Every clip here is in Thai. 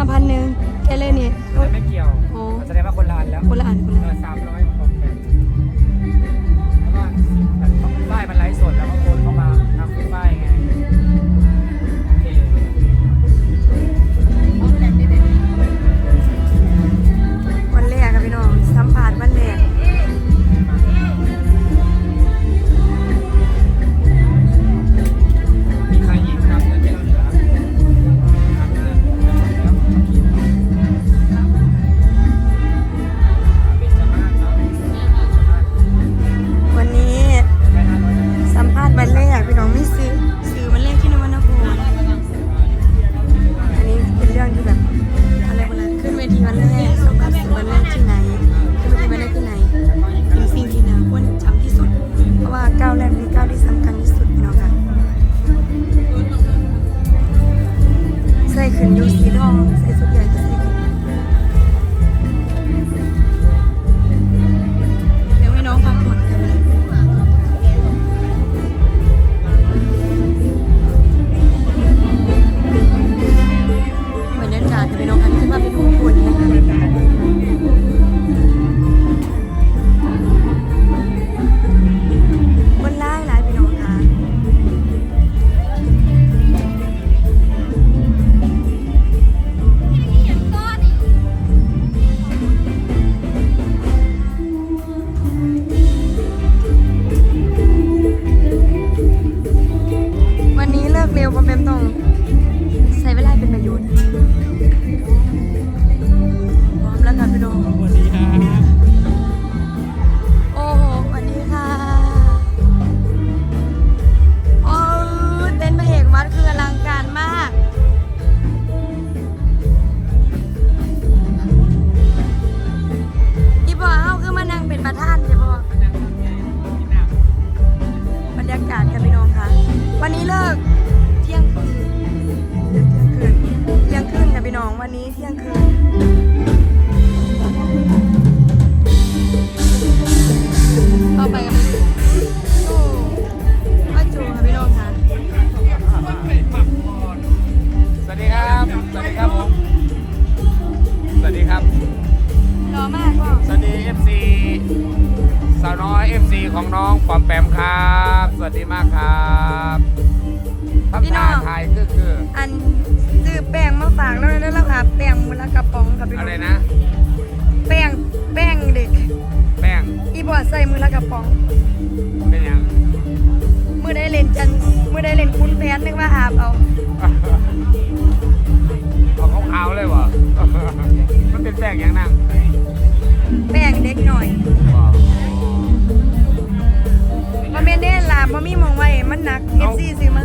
าพันหนึ่ง เซลล์ก็เป็นต้องใช้เวลาเป็นประโยชน์ วันนี้เที่ยงคืนต่อไปกันเลยจูว่าจูค่ะพี่น้องค่ะสวัสดีครับ สวัสดีครับผม สวัสดีครับ รอมากพ่อสวัสดี FC สาวน้อย FC ของน้องปอมแปมครับ สวัสดีมากครับทักทายไทยคือคือ อันซื้อแป้งมาฝากแล้วนะแล้วค่ะ แป้งมูลกระป๋องค่ะพี่น้อะองไรนะ แป้งแป้งเด็ก แป้ง อีบอดใส่มือละกระป๋อง เป็นยังมือได้เล่นจันมือได้เล่นคุ้นแพนนึกว่าอาบเอา เอาขาวๆเลยวะมันเป็นแป้งยังนั่งแป้งเด็กหน่อยพอเมนเด้ลาพอมีมองไว้มันหนักเอฟซีซื้อมา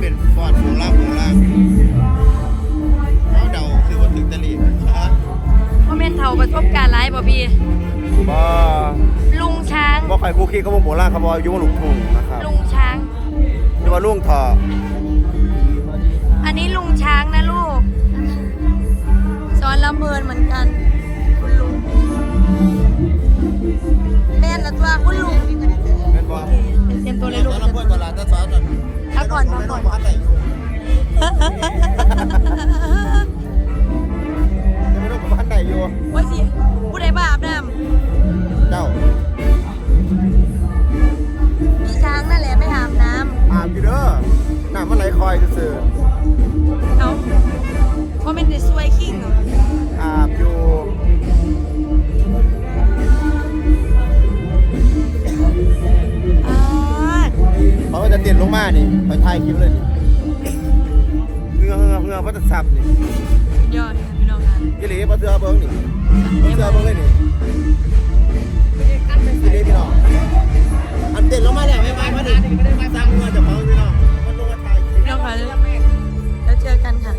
เป็นฟอนต์ข้างล่างข้างล่างเขาเดาคือว่าถึงตะลีฮะพ่อแม่นเฒ่าประสบการณ์ร้ายบ่พี่บ่ลุงช้างบ่ใครคู่คิดเขาบ่โบราณเขาบ่อายุว่าลูกทุ่งนะครับลุงช้างหรือว่าลุงทออันนี้ลุงช้างนะลูกสอนลำเพลินเหมือนกันคุณลุงแม่นละตัวคุณลุงเป็นบ่เต็มตัวเลยลูก ก่อนพักก่อนแต่อยู่ไม่รู้ผมพันไหนอยู่ว่าสิผู้ใดบ้าอาบน้ำเจ้าพี่ช้างนั่นแหละไม่อาบน้ำอาบอยู่เด้อน้ำมันไหลคอยซื่อายคลิปเลยเงือเงือพัดสับนี่ยอดค่ะพี่น้องค่ะยี่หลีพัดเสือเบิ้งนี่พัดเสือเบิ้งเลยนี่ยี่หลีพี่นองอันเด็ดลงมาแล้วไม่ไม่มาดิสร้างเงือจากเบิ้งพี่น้องมันลงมาถ่ายพี่น้งค่ะแล้วเจอกันค่ะ